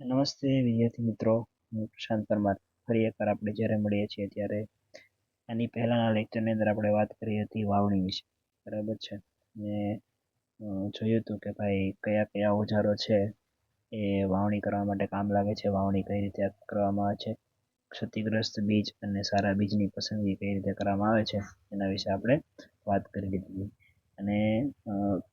નમસ્તે વિદ્યાર્થી મિત્રો, હું પ્રશાંત પરમાર. ફરી એકવાર આપણે જ્યારે મળીએ છીએ ત્યારે આની પહેલાંના લેક્ચરની અંદર આપણે વાત કરી હતી વાવણી વિશે. બરાબર છે? ને જોયું હતું કે ભાઈ કયા કયા ઓજારો છે એ વાવણી કરવા માટે કામ લાગે છે, વાવણી કઈ રીતે કરવામાં આવે છે, ક્ષતિગ્રસ્ત બીજ અને સારા બીજની પસંદગી કઈ રીતે કરવામાં આવે છે, એના વિશે આપણે વાત કરી લીધી. અને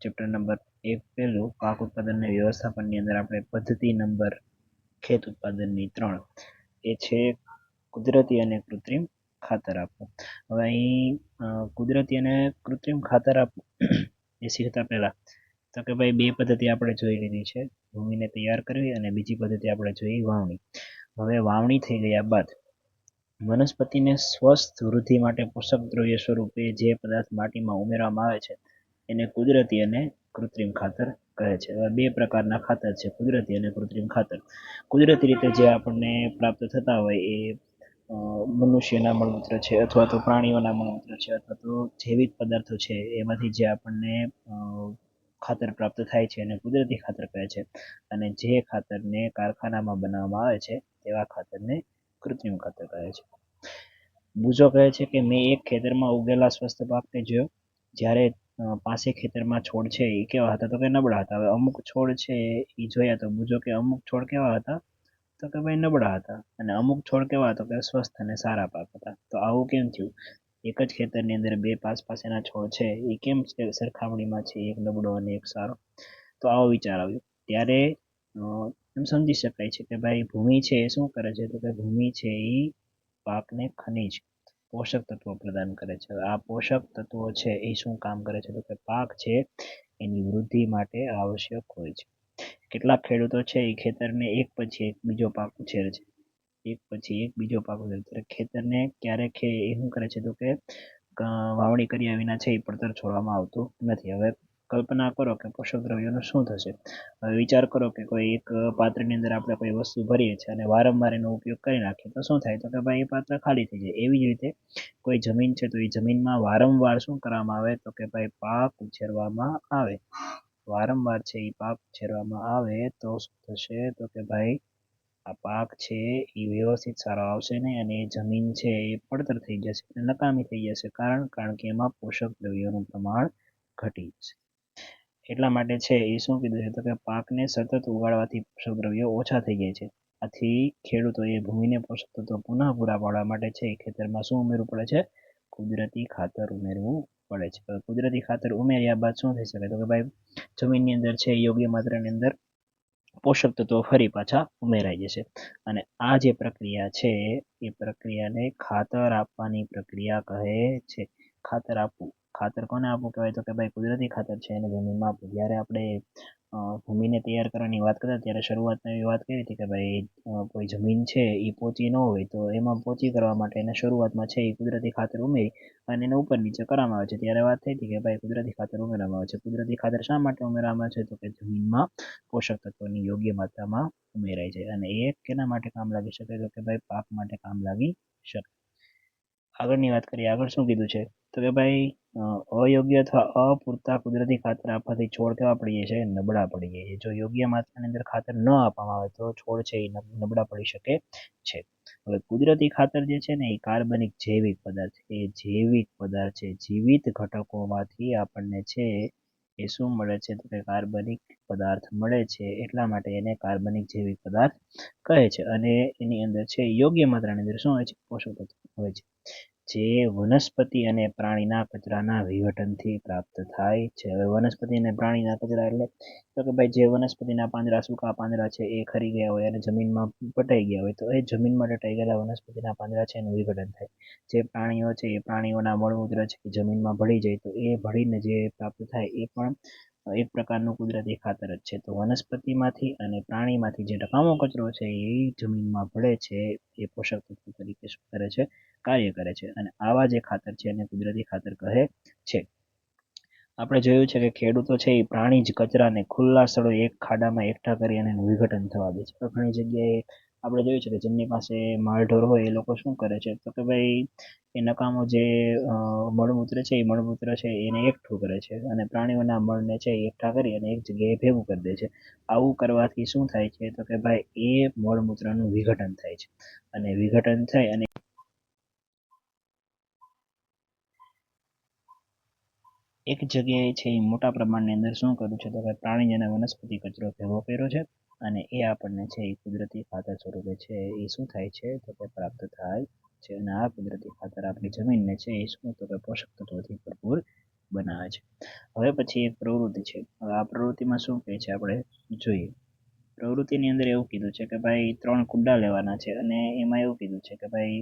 ચેપ્ટર નંબર એક પહેલું પાક ઉત્પાદનની વ્યવસ્થાપનની અંદર આપણે પદ્ધતિ નંબર ખેત ઉત્પાદનની ત્રણ એ છે કુદરતી અને કૃત્રિમ ખાતર આપવું. હવે અહીં કુદરતી અને કૃત્રિમ ખાતર આપવું એ શીખતા પહેલાં તો કે ભાઈ બે પદ્ધતિ આપણે જોઈ લીધી છે, ભૂમિને તૈયાર કરવી અને બીજી પદ્ધતિ આપણે જોઈ વાવણી. હવે વાવણી થઈ ગયા બાદ વનસ્પતિને સ્વસ્થ વૃદ્ધિ માટે પોષક દ્રવ્ય સ્વરૂપે જે પદાર્થ માટીમાં ઉમેરવામાં આવે છે, એને કુદરતી અને કૃત્રિમ ખાતર કહે છે. હવે બે પ્રકારના ખાતર છે, કુદરતી અને કૃત્રિમ ખાતર. કુદરતી રીતે જે આપણને પ્રાપ્ત થતા હોય એ મનુષ્યના મળમૂત્ર છે અથવા તો પ્રાણીઓના મળમૂત્ર છે અથવા તો જૈવિક પદાર્થો છે, એમાંથી જે આપણને ખાતર પ્રાપ્ત થાય છે એને કુદરતી ખાતર કહે છે. અને જે ખાતરને કારખાનામાં બનાવવામાં આવે છે, તેવા ખાતરને કૃત્રિમ ખાતર કહે છે. બુજો કહે છે કે, મેં એક ખેતરમાં ઉગેલા સ્વસ્થ પાકને જોયો. જ્યારે પાસે ખેતરમાં છોડ છે એ કેવા હતા? તો કે નબળા હતા. હવે અમુક છોડ છે એ જોયા તો બુજો કે અમુક છોડ કેવા હતા? તો કે ભાઈ નબળા હતા. અને અમુક છોડ કેવા હતા? કે સ્વસ્થ અને સારા પાક હતા. તો આવું કેમ થયું? એક જ ખેતરની અંદર બે પાસ પાસેના છોડ છે. એ કેમ સરખામણીમાં છે? એક નબળો અને એક સારો. તો આવો વિચાર આવ્યો. ત્યારે એમ સમજી શકાય છે કે ભાઈ ભૂમિ છે એ શું કરે છે? તો કે ભૂમિ છે એ પાકને ખનિજ. પોષક તત્વો પ્રદાન કરે છે. આ પોષક તત્વો છે એ શું કામ કરે છે? તો કે પાક છે એની વૃદ્ધિ માટે આવશ્યક હોય છે. કેટલાક ખેડૂતો છે એ ખેતરને એક પછી એક બીજો પાક ઉછેરે છે. એક પછી એક બીજો પાક ઉછેરે છે. ખેતરને ક્યારેક એ શું કરે છે? તો કે વાવણી કર્યા વિના છે એ પડતર છોડવામાં આવતું નથી. હવે કલ્પના કરો કે પોષક દ્રવ્યોનું શું થશે? હવે વિચાર કરો કે કોઈ એક પાત્રની અંદર આપણે કોઈ વસ્તુ ભરીએ છીએ અને વારંવાર એનો ઉપયોગ કરી નાખીએ, તો શું થાય? તો કે ભાઈ એ પાત્ર ખાલી થઈ જાય. એવી જ રીતે કોઈ જમીન છે તો એ જમીનમાં વારંવાર શું કરવામાં આવે? તો કે ભાઈ પાક ઉછેરવામાં આવે. વારંવાર છે એ પાક ઉછેરવામાં આવે તો શું થશે? તો કે ભાઈ આ પાક છે એ વ્યવસ્થિત સારો આવશે નહીં અને એ જમીન છે એ પડતર થઈ જશે નકામી થઈ જશે. કારણ કારણ કે એમાં પોષક દ્રવ્યોનું પ્રમાણ ઘટી જશે. એટલા માટે છે એ શું કીધું છે તો કે પાકને સતત ઉગાડવાથી પોષક દ્રવ્યો ઓછા થઈ જાય છે. આથી ખેડૂતોએ ભૂમિને પોષક તત્વો પુનઃ પૂરા પાડવા માટે છે ખેતરમાં શું ઉમેરવું પડે છે? કુદરતી ખાતર ઉમેરવું પડે છે. કુદરતી ખાતર ઉમેર્યા બાદ શું થઈ શકે? તો કે ભાઈ, જમીનની અંદર છે યોગ્ય માત્રાની અંદર પોષક તત્વો ફરી પાછા ઉમેરાઈ જશે. અને આ જે પ્રક્રિયા છે એ પ્રક્રિયાને ખાતર આપવાની પ્રક્રિયા કહે છે. ખાતર આપવું. ખાતર કોને આપવું કહેવાય? તો કે ભાઈ, કુદરતી ખાતર છે એને જમીનમાં આપવું. જ્યારે આપણે ભૂમિને તૈયાર કરવાની વાત કરતા ત્યારે શરૂઆતમાં એવી વાત કરી હતી કે ભાઈ કોઈ જમીન છે એ પોચી ન હોય, તો એમાં પોચી કરવા માટે એને શરૂઆતમાં છે એ કુદરતી ખાતર ઉમેરી અને એને ઉપર નીચે કરવામાં આવે છે. ત્યારે વાત થઈ હતી કે ભાઈ, કુદરતી ખાતર ઉમેરવામાં આવે છે. કુદરતી ખાતર શા માટે ઉમેરવામાં આવે છે? તો કે જમીનમાં પોષક તત્વોની યોગ્ય માત્રામાં ઉમેરાય છે અને એ કેના માટે કામ લાગી શકે? તો કે ભાઈ, પાક માટે કામ લાગી શકે. આગળની વાત કરીએ. આગળ શું કીધું છે? તો કે ભાઈ અયોગ્ય અથવા અપૂરતા કુદરતી ખાતર આપવાથી છોડ કેવા પડી જાય છે? નબળા પડી જાય છે જો યોગ્ય માત્રાની અંદર ખાતર ન આપવામાં આવે તો છોડ છે એ નબળા પડી શકે છે. હવે કુદરતી ખાતર જે છે ને, એ કાર્બનિક જૈવિક પદાર્થ એ જૈવિક પદાર્થ છે. જીવિત ઘટકોમાંથી આપણને છે એ શું મળે છે? તો કે કાર્બનિક પદાર્થ મળે છે. એટલા માટે એને કાર્બનિક જૈવિક પદાર્થ કહે છે. અને એની અંદર છે યોગ્ય માત્રાની અંદર શું હોય છે? પોષક તત્વો હોય છે. જે વનસ્પતિ અને પ્રાણીના કચરાના વિઘટનથી પ્રાપ્ત થાય છે. હવે વનસ્પતિ અને પ્રાણીના કચરા એટલે તો કે ભાઈ જે વનસ્પતિના પાંદડા સૂકા પાંદડા છે એ ખરી ગયા હોય અને જમીનમાં પટાઈ ગયા હોય તો એ જમીનમાં દટાઈ ગયેલા વનસ્પતિના પાંદડા છે એનું વિઘટન થાય. જે પ્રાણીઓ છે એ પ્રાણીઓના મળમૂત્ર છે જમીનમાં ભળી જાય તો એ ભળીને જે પ્રાપ્ત થાય એ પણ એક પ્રકારનું કુદરતી ખાતર જ છે. તો વનસ્પતિમાંથી અને પ્રાણીમાંથી જે ટકામો કચરો છે એ જમીનમાં ભળે છે, એ પોષક તત્વો તરીકે શું કરે છે? કાર્ય કરે છે. અને આવા જે ખાતર છે એને કુદરતી ખાતર કહે છે. આપણે જોયું છે કે ખેડૂતો છે એ પ્રાણી જ કચરાને ખુલ્લા સ્થળોએ એક ખાડામાં એકઠા કરી અને વિઘટન થવા દે છે. તો ઘણી જગ્યાએ આપણે જોયું છે કે જેમની પાસે માલઢોર હોય, એ લોકો શું કરે છે? તો કે ભાઈ, એ નકામો જે મળમૂત્ર છે, એ મળમૂત્ર છે, એને એકઠું કરે છે અને પ્રાણીઓના મળને છે, એ એકઠા કરી અને એક જગ્યાએ ભેગું કરી દે છે. આવું કરવાથી શું થાય છે? તો કે ભાઈ, એ મળમૂત્રનું વિઘટન થાય છે અને વિઘટન થાય અને એક જગ્યાએ છે એ મોટા પ્રમાણની અંદર શું કર્યું છે? તો કે પ્રાણીજન્ય વનસ્પતિ કચરો ભેગો કર્યો છે. અને એ આપણને છે એ કુદરતી ખાતર સ્વરૂપે છે એ શું થાય છે? તો કે પ્રાપ્ત થાય છે અને આ કુદરતી ખાતર આપણી જમીનને છે એ શું તો કે પોષક તત્વોથી ભરપૂર બનાવે છે. હવે પછી એક પ્રવૃત્તિ છે. હવે આ પ્રવૃત્તિમાં શું કહે છે આપણે જોઈએ. પ્રવૃત્તિની અંદર એવું કીધું છે કે ભાઈ ત્રણ કુંડા લેવાના છે અને એમાં એવું કીધું છે કે ભાઈ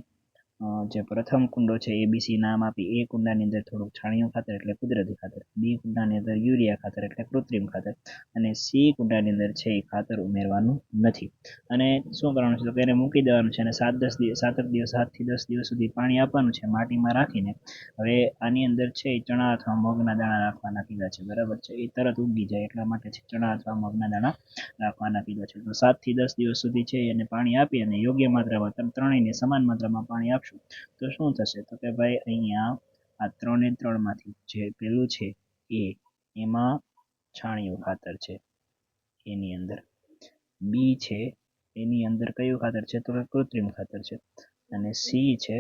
જે પ્રથમ કુંડો છે એબીસી નામ આપી, એ કુંડાની અંદર થોડુંક છાણિયું ખાતર એટલે કુદરતી ખાતર બી કુંડાની અંદર યુરિયા ખાતર એટલે કૃત્રિમ ખાતર, અને સી કુંડાની અંદર છે એ ખાતર ઉમેરવાનું નથી. અને શું કરવાનું છે? તો એને મૂકી દેવાનું છે અને સાત દસ દિવસ, સાત દિવસ સાતથી દસ દિવસ સુધી પાણી આપવાનું છે, માટીમાં રાખીને. હવે આની અંદર છે એ ચણા અથવા મગના દાણા રાખવાના કીધા છે, બરાબર છે? એ તરત ઉગી જાય, એટલા માટે છે ચણા અથવા મગના દાણા રાખવાના કીધા છે. તો સાતથી દસ દિવસ સુધી છે એને પાણી આપી અને યોગ્ય માત્રામાં ત્રણેયને સમાન માત્રામાં પાણી આપશું તો શું થશે? તો કે ભાઈ અહીંયા આ ત્રણે ત્રણમાંથી જે પેલું છે એ, એમાં છાણિયું ખાતર છે એની અંદર. બી છે એની અંદર કયું ખાતર છે? તો કે કૃત્રિમ ખાતર છે. અને સી છે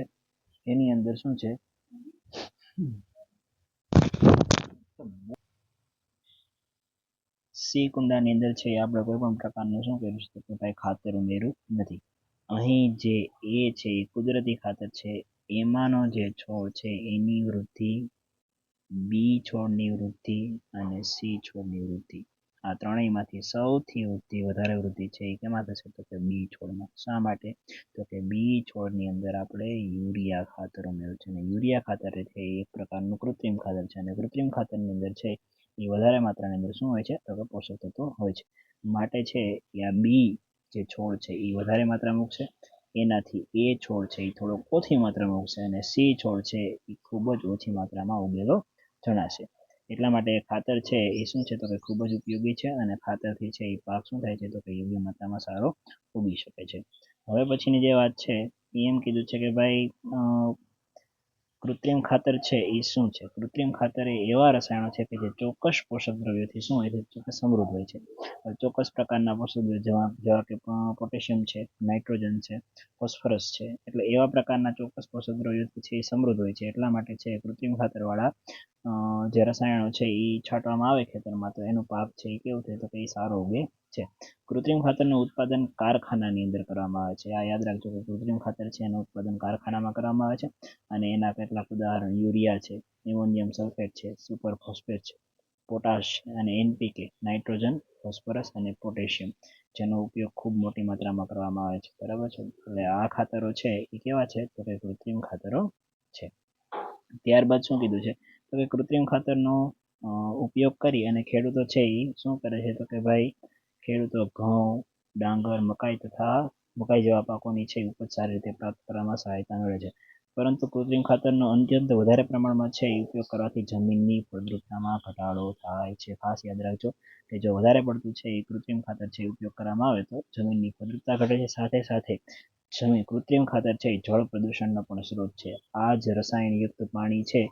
એની અંદર શું છે? સી કુંડાની અંદર છે આપણે કોઈ પણ પ્રકારનું શું કર્યું છે? કે ભાઈ ખાતર ઉમેર્યું નથી. અહીં જે એ છે, એ કુદરતી ખાતર છે, એમાંનો જે છોડ છે, એની વૃદ્ધિ બી છોડની વૃદ્ધિ અને સી છોડની વૃદ્ધિ. આ ત્રણેયમાંથી સૌથી વૃદ્ધિ, વધારે વૃદ્ધિ છે એ કેમાં થશે તો કે બી છોડમાં. શા માટે? તો કે બી છોડની અંદર આપણે યુરિયા ખાતર ઉમેર્યું છે અને યુરિયા ખાતર છે એક પ્રકારનું કૃત્રિમ ખાતર છે અને કૃત્રિમ ખાતરની અંદર છે એ વધારે માત્રાની અંદર શું હોય છે? તો કે પોષક તત્વો હોય છે. માટે છે એ આ બી જે છોડ છે એ વધારે માત્રામાં ઉગશે એનાથી એ છોડ છે એ થોડોક ઓછી માત્રામાં ઉગશે અને સી છોડ છે એ ખૂબ જ ઓછી માત્રામાં ઉગેલો જણાશે. એટલા માટે ખાતર છે, એ શું છે તો કે ખૂબ જ ઉપયોગી છે અને ખાતરથી છે એ પાક શું થાય છે તો કે યોગ્ય માત્રામાં સારો ઉગી શકે છે. હવે પછીની જે વાત છે એ એમ કીધું છે કે ભાઈ કૃત્રિમ ખાતર છે એ શું છે? કૃત્રિમ ખાતર એ એવા રસાયણો છે કે જે ચોક્કસ પોષક દ્રવ્યોથી શું હોય છે? સમૃદ્ધ હોય છે. ચોક્કસ પ્રકારના પોષક દ્રવ્યો જેવા જેવા કે પોટેશિયમ છે, નાઇટ્રોજન છે, ફોસ્ફરસ છે, એટલે એવા પ્રકારના ચોક્કસ પોષક દ્રવ્યોથી છે એ સમૃદ્ધ હોય છે. એટલા માટે છે કૃત્રિમ ખાતરવાળા જે રસાયણો છે એ છાંટવામાં આવે ખેતરમાં, તો એનો પાક છે એ કેવું થાય તો કે એ સારો ઉગે છે. કૃત્રિમ ખાતરનું ઉત્પાદન કારખાનાની અંદર કરવામાં આવે છે. આ યાદ રાખજો કે કૃત્રિમ ખાતર છે, એનું ઉત્પાદન કારખાનામાં કરવામાં આવે છે અને એના કેટલાક ઉદાહરણ યુરિયા છે, એમોનિયમ સલ્ફેટ છે, સુપર ફોસ્ફેટ છે, પોટાશ અને એનપીકે, નાઇટ્રોજન, ફોસ્ફરસ અને પોટેશિયમ, જેનો ઉપયોગ ખૂબ મોટી માત્રામાં કરવામાં આવે છે. બરાબર છે? એટલે આ ખાતરો છે એ કેવા છે? તો કે કૃત્રિમ ખાતરો છે. ત્યારબાદ શું કીધું છે? તો કે કૃત્રિમ ખાતરનો ઉપયોગ કરી અને ખેડૂતો છે એ શું કરે છે તો કે ભાઈ ખેડૂતો ઘઉં, ડાંગર, મકાઈ તથા મકાઈ જેવા પાકોની છે ઉપજ સારી રીતે પ્રાપ્ત કરવામાં સહાયતા મળે છે. પરંતુ કૃત્રિમ ખાતરનો અત્યંત વધારે પ્રમાણમાં છે એ ઉપયોગ કરવાથી જમીનની ફળદ્રુપતામાં ઘટાડો થાય છે. ખાસ યાદ રાખજો કે જો વધારે પડતું છે એ કૃત્રિમ ખાતર છે ઉપયોગ કરવામાં આવે તો જમીનની ફળદ્રુપતા ઘટે છે. સાથે સાથે જમીન, કૃત્રિમ ખાતર છે એ જળ પ્રદૂષણનો પણ સ્ત્રોત છે. આ જ રસાયણયુક્ત પાણી છે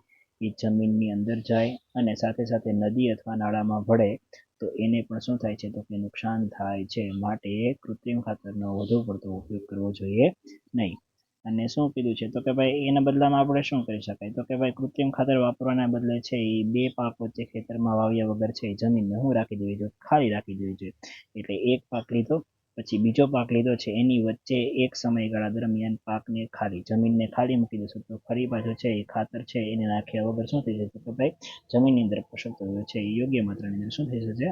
એ જમીનની અંદર જાય અને સાથે સાથે નદી અથવા નાળામાં ભળે તો એને પણ શું થાય છે? તો કે નુકસાન થાય છે. માટે કૃત્રિમ ખાતરનો વધુ પડતો ઉપયોગ કરવો જોઈએ નહીં. અને શું કીધું છે? તો કે ભાઈ, એના બદલામાં આપણે શું કરી શકાય? તો કે ભાઈ, કૃત્રિમ ખાતર વાપરવાના બદલે છે એ બે પાક વચ્ચે ખેતરમાં વાવ્યા વગર છે જમીનને શું રાખી દેવી જોઈએ? ખાલી રાખી દેવી જોઈએ. એટલે એક પાક લીધો પછી બીજો પાક લીધો છે, એની વચ્ચે એક સમયગાળા દરમિયાન પાકને ખાલી જમીનને ખાલી મૂકી દેશો. તો ફરી પાછું છે, એ ખાતર છે, એને નાખ્યા વગર શું થઈ જશે? તો ભાઈ, જમીનની અંદર પોષક તત્વો છે, એ યોગ્ય માત્રાની અંદર શું થઈ જશે?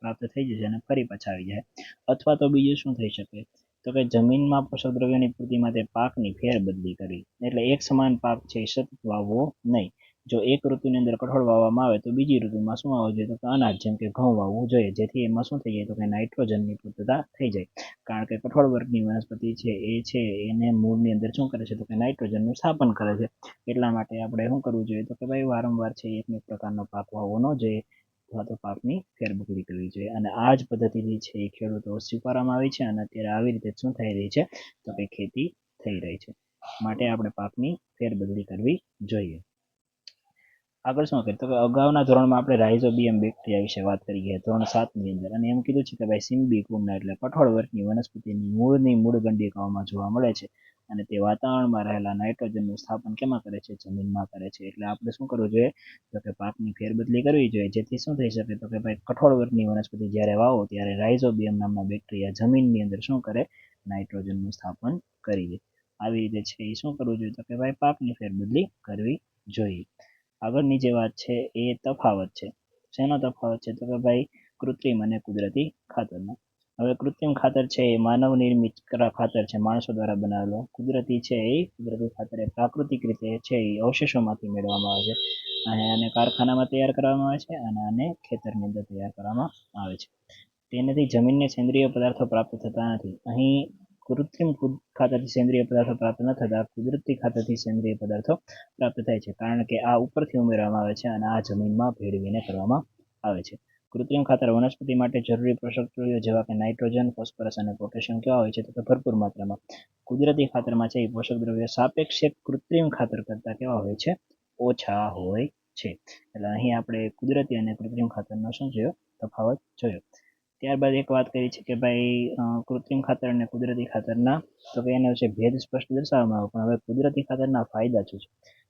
પ્રાપ્ત થઈ જશે અને ફરી પાછા આવી જાય. અથવા તો બીજું શું થઈ શકે? તો કે જમીનમાં પોષક દ્રવ્યોની પૂર્તિ માટે પાકની ફેરબદલી કરવી એટલે એક સમાન પાક છે સતત વાવવો નહીં. જો એક ઋતુની અંદર કઠોળ વાવવામાં આવે તો બીજી ઋતુમાં શું વાવવું જોઈએ? તો કે અનાજ, જેમ કે ઘઉં વાવવું જોઈએ. જેથી એમાં શું થઈ જાય? તો કે નાઇટ્રોજનની પૂર્તતા થઈ જાય. કારણ કે કઠોળ વર્ગની વનસ્પતિ છે, એ છે, એને મૂળની અંદર શું કરે છે? તો કે નાઇટ્રોજનનું સ્થાપન કરે છે. એટલા માટે આપણે શું કરવું જોઈએ? તો કે ભાઈ વારંવાર છે, એક પ્રકારનો પાક વાવવો ન જોઈએ. અથવા તો પાકની ફેરબદલી કરવી જોઈએ. અને આ જ પદ્ધતિથી છે, એ ખેડૂતો સ્વીકારવામાં આવી છે. અને અત્યારે આવી રીતે શું થઈ રહી છે? તો કે ખેતી થઈ રહી છે. માટે આપણે પાકની ફેરબદલી કરવી જોઈએ. આગળ શું કરીએ? તો કે અગાઉના ધોરણમાં આપણે રાઇઝોબિયમ બેક્ટેરિયા વિશે વાત કરી ગયા, ધોરણ સાતની અંદર. અને એમ કીધું છે કે ભાઈ સિમ્બી કુમના એટલે કઠોળ વર્ગની વનસ્પતિની મૂળની મૂળ ગંડિકાઓમાં જોવા મળે છે. અને તે વાતાવરણમાં રહેલા નાઇટ્રોજનનું સ્થાપન કેમાં કરે છે? જમીનમાં કરે છે. એટલે આપણે શું કરવું જોઈએ? તો કે પાકની ફેરબદલી કરવી જોઈએ. જેથી શું થઈ શકે? તો કે ભાઈ કઠોળ વર્ગની વનસ્પતિ જ્યારે વાવો, ત્યારે રાઇઝોબિયમ નામના બેક્ટેરિયા જમીનની અંદર શું કરે? નાઇટ્રોજનનું સ્થાપન કરી દે. આવી રીતે છે એ શું કરવું જોઈએ? તો કે ભાઈ પાકની ફેરબદલી કરવી જોઈએ. આગળની જે વાત છે એ તફાવત છે. શેનો તફાવત છે તો કે ભાઈ કૃત્રિમ અને કુદરતી ખાતરનો હવે કૃત્રિમ ખાતર છે એ માનવ નિર્મિત ખાતર છે, માણસો દ્વારા બનાવેલો. કુદરતી છે એ, કુદરતી ખાતર એ પ્રાકૃતિક રીતે છે એ અવશેષોમાંથી મેળવવામાં આવે છે. અને આને કારખાનામાં તૈયાર કરવામાં આવે છે અને આને ખેતરની અંદર તૈયાર કરવામાં આવે છે. તેનાથી જમીનને સેન્દ્રિય પદાર્થો પ્રાપ્ત થતા નથી. અહીં કૃત્રિમ ખાતરથી સેન્દ્રિય પદાર્થો પ્રાપ્ત ન થતા કુદરતી ખાતરથી સેન્દ્રિય પદાર્થો પ્રાપ્ત થાય છે. કારણ કે આ ઉપરથી ઉમેરવામાં આવે છે અને આ જમીનમાં ભેળવીને કરવામાં આવે છે. કૃત્રિમ ખાતર વનસ્પતિ માટે જરૂરી પોષક દ્રવ્યો જેવા કે નાઇટ્રોજન, ફોસ્ફરસ અને પોટેશિયમ કેવા હોય છે તો ભરપૂર માત્રામાં. કુદરતી ખાતરમાં છે એ પોષક દ્રવ્યો સાપેક્ષે કૃત્રિમ ખાતર કરતાં કેવા હોય છે? ઓછા હોય છે. એટલે અહીં આપણે કુદરતી અને કૃત્રિમ ખાતરનો શું જોયો? તફાવત જોયો. ત્યારબાદ એક વાત કરી છે કે ભાઈ કૃત્રિમ ખાતર અને કુદરતી ખાતરના, તો કે એના વિશે ભેદ સ્પષ્ટ દર્શાવવામાં આવે, પણ હવે કુદરતી ખાતરના ફાયદા શું છે?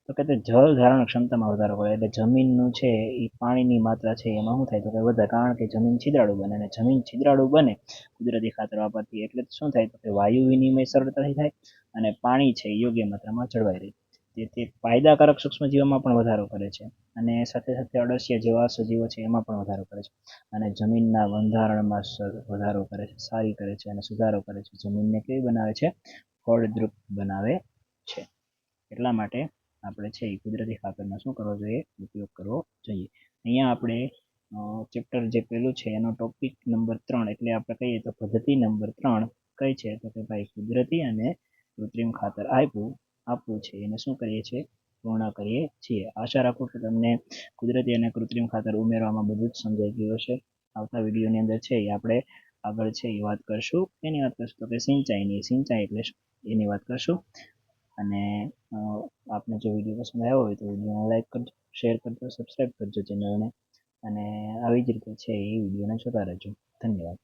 તો કે તે જળ ધારણ ક્ષમતામાં વધારો કરે, એટલે જમીનનું છે એ પાણીની માત્રા છે, એમાં શું થાય તો કે વધારે, કારણ કે જમીન છિદ્રાળુ બને, અને જમીન છિદ્રાળુ બને, કુદરતી ખાતર વાપરતી એટલે શું થાય તો કે વાયુ વિનિમય સરળતાથી થાય, અને પાણી છે યોગ્ય માત્રામાં જળવાઈ રહે. તેથી ફાયદાકારક સૂક્ષ્મજીવોમાં પણ વધારો કરે છે. અને સાથે સાથે અળસિયા જેવા સજીવો છે, એમાં પણ વધારો કરે છે. અને જમીનના બંધારણમાં વધારો કરે છે, સારી કરે છે અને સુધારો કરે છે. જમીનને કેવી બનાવે છે? ફળદ્રુપ બનાવે છે. એટલા માટે આપણે છે એ કુદરતી ખાતરનો શું કરવો જોઈએ? ઉપયોગ કરવો જોઈએ. અહીંયા આપણે ચેપ્ટર જે પેલું છે, એનો ટોપિક નંબર ત્રણ, એટલે આપણે કહીએ તો પદ્ધતિ નંબર ત્રણ કઈ છે તો કે ભાઈ કુદરતી અને કૃત્રિમ ખાતર આપ્યું આપવું છે એને શું કરીએ છીએ? પૂર્ણ કરીએ છીએ. આશા રાખું કે તમને કુદરતી અને કૃત્રિમ ખાતર ઉમેરવામાં બધું જ સમજાઈ ગયું હશે. આવતા વિડીયોની અંદર છે એ આપણે આગળ છે એ વાત કરશું. એની વાત કરશું તો કે સિંચાઈની. સિંચાઈ એટલે એની વાત કરશું. અને આપને જો વીડિયો પસંદ આવ્યો હોય તો વિડીયોને લાઈક કરજો, શેર કરજો, સબસ્ક્રાઈબ કરજો ચેનલને. અને આવી જ રીતે છે એ વિડીયોને જોતા રહેજો. ધન્યવાદ.